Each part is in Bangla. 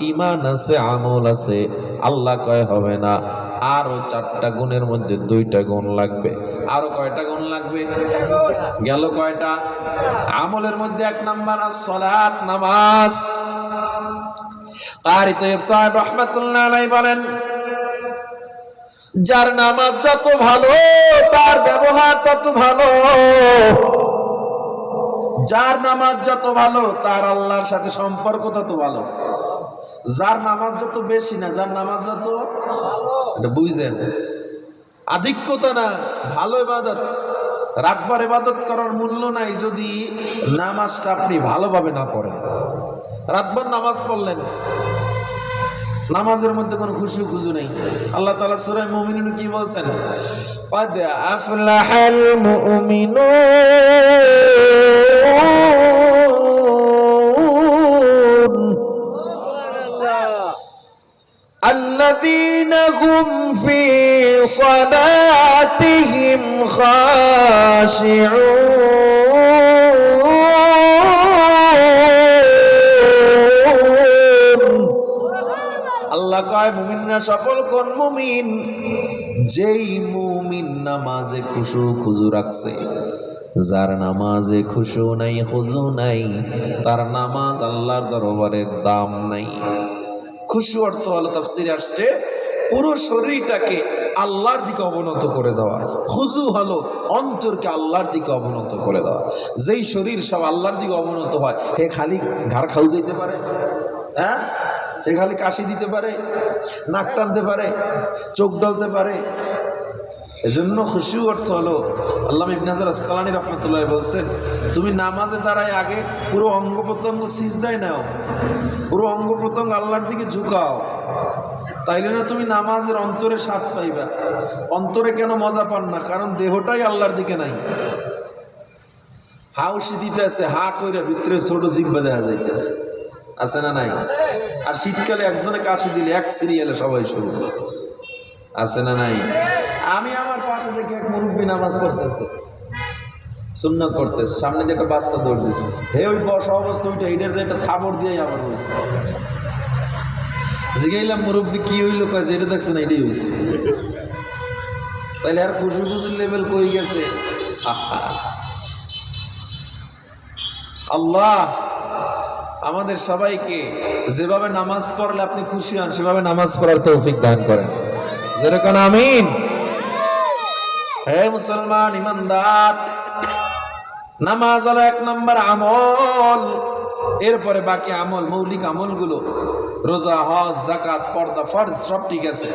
ইমান আছে, আমল আছে, আল্লাহ কয় হবে না। আরও চারটা গুণের মধ্যে দুইটা গুণ লাগবে। আরও কয়টা গুণ লাগবে? গেল কয়টা? আমলের মধ্যে এক নাম্বার সলাৎ নামাজ। কারি তৈব সাহেব রহমাতুল্লাহ বলেন, যার নামাজ যত ভালো, তার ব্যবহার তত ভালো। যার নামাজ যত ভালো, তার আল্লাহর সাথে সম্পর্ক তত ভালো। যার নামাজ যত বেশি না যার নামাজ যত বুঝেন। আধিক্যতা না ভালো এবাদত রাতবার এবাদত করার মূল্য নাই যদি নামাজটা আপনি ভালোভাবে না পড়েন। রাতবার নামাজ পড়লেন নামাজের মধ্যে কোনো খুশু খুশু নেই। আল্লাহ তালা সুরাই মমিনুন কি বলছেন? আফলাহাল মুমিনুন। الذين هم في صلاتهم خاشعون আল্লাহ কয় মুমিনরা সকল কোন মুমিন যেই মুমিন নামাজে খুশু খুজু রাখছে যার নামাজে খুশু নাই খুজু নাই তার নামাজ আল্লাহর দরবারের দাম নাই খুশু অর্থ হলো তাফসিরে আসছে, পুরো শরীরটাকে আল্লাহর দিকে অবনত করে দেওয়া। হুজু হলো অন্তরকে আল্লাহর দিকে অবনত করে দেওয়া। যেই শরীর সব আল্লাহর দিকে অবনত হয় হে খালি ঘাড় খাউ যেতে পারে হ্যাঁ? সে খালি কাশি দিতে পারে, নাক টানতে পারে, চোখ ডলতে পারে এজন্য খুশি অর্থ হলো আল্লাহ ইবনাজার আসকালানি রহমতুল্লাহ বলছেন, তুমি নামাজে দাঁড়ায় আগে পুরো অঙ্গ প্রত্যঙ্গ সিজদায় নাও, পুরো অঙ্গ প্রত্যঙ্গ আল্লাহর দিকে ঝুঁকাও। তাইলে না তুমি নামাজের অন্তরে স্বাদ পাইবা। অন্তরে কেন মজা পান না? কারণ দেহটাই আল্লাহর দিকে নাই। হাউসি দিতেছে, হা কইরা ভিতরে ছোট জিব্বা দেখা যাইতেছে। আছে না নাই? আর শীতকালে একজনে কাশি দিলে এক সিরিয়ালে সবাই শুরু আছে না নাই? আমি পাশে দেখে এক মুরব্বী নামাজ পড়তেছে, সুন্নত পড়তেছে সামনে দিয়ে একটা বাচ্চা দৌড় দিছে। হে ওই বসা অবস্থা, ওইটা এটার যে একটা থাবড় দিয়ে আমার হয়েছে। জিগাইলাম মুরব্বী কি হইল যে এটা দেখছে না, এটাই হয়েছে তাইলে আর খুশি খুশির লেভেল কই গেছে? আল্লাহ, আমাদের সবাইকে যেভাবে নামাজ পড়লে আপনি খুশি হন, সেভাবে নামাজ পড়ার তৌফিক দান করেন। যেরকম আমিন। হে মুসলমান ইমানদার, নামাজ হলো এক নম্বর আমল। এরপরে বাকি আমল, মৌলিক আমলগুলো, রোজা, হজ জাকাত পর্দা, ফরজ, সব ঠিক আছে।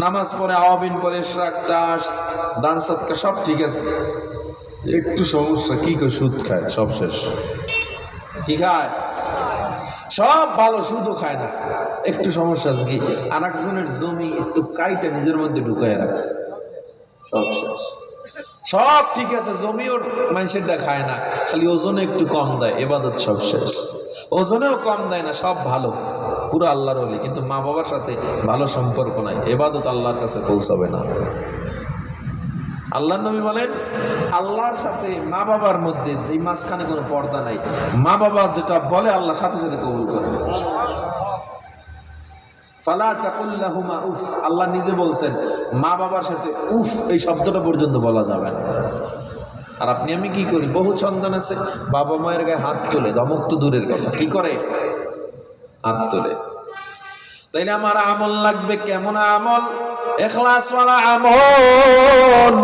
নামাজ পড়ে আওয়াবিন পরে শাক চাষ, দান, সৎকা, সব ঠিক আছে। একটু সমস্যা, কি করে সুদ খায়, সব শেষ। কি খায়? সব ভালো, সুদও খায় না। একটু সমস্যা আছে কি? আর একজনের জমি একটু কাইটা নিজের মধ্যে ঢুকায় রাখছে। সব ঠিক আছে, জমিও মানুষেরটা খায় না, খালি ওজনে একটু কম দেয়, এবাদত সব শেষ ওজনেও কম দেয় না, সব ভালো, পুরো আল্লাহর হলি কিন্তু মা বাবার সাথে ভালো সম্পর্ক নাই, এবাদত আল্লাহর কাছে পৌঁছাবে না। আল্লাহ নবী বলেন, আল্লাহর সাথে মা বাবার মধ্যে এই মাঝখানে কোনো পর্দা নাই। মা বাবা যেটা বলে আল্লাহ সাথে সাথে কবুল করে। ফালা তাকুল্লাহুমা উফ, আল্লাহ নিজে বলছেন, মা বাবার সাথে উফ, এই শব্দটা পর্যন্ত বলা যাবে না। আর আপনি, আমি কি করি? বহু সন্তান আছে, বাবা মায়ের গায়ে হাত তোলে, ধমক তো দূরের কথা, কি করে? হাত তোলে। তাইলে আমার আমল লাগবে কেমন আমল? এখলাসওয়ালা আমল।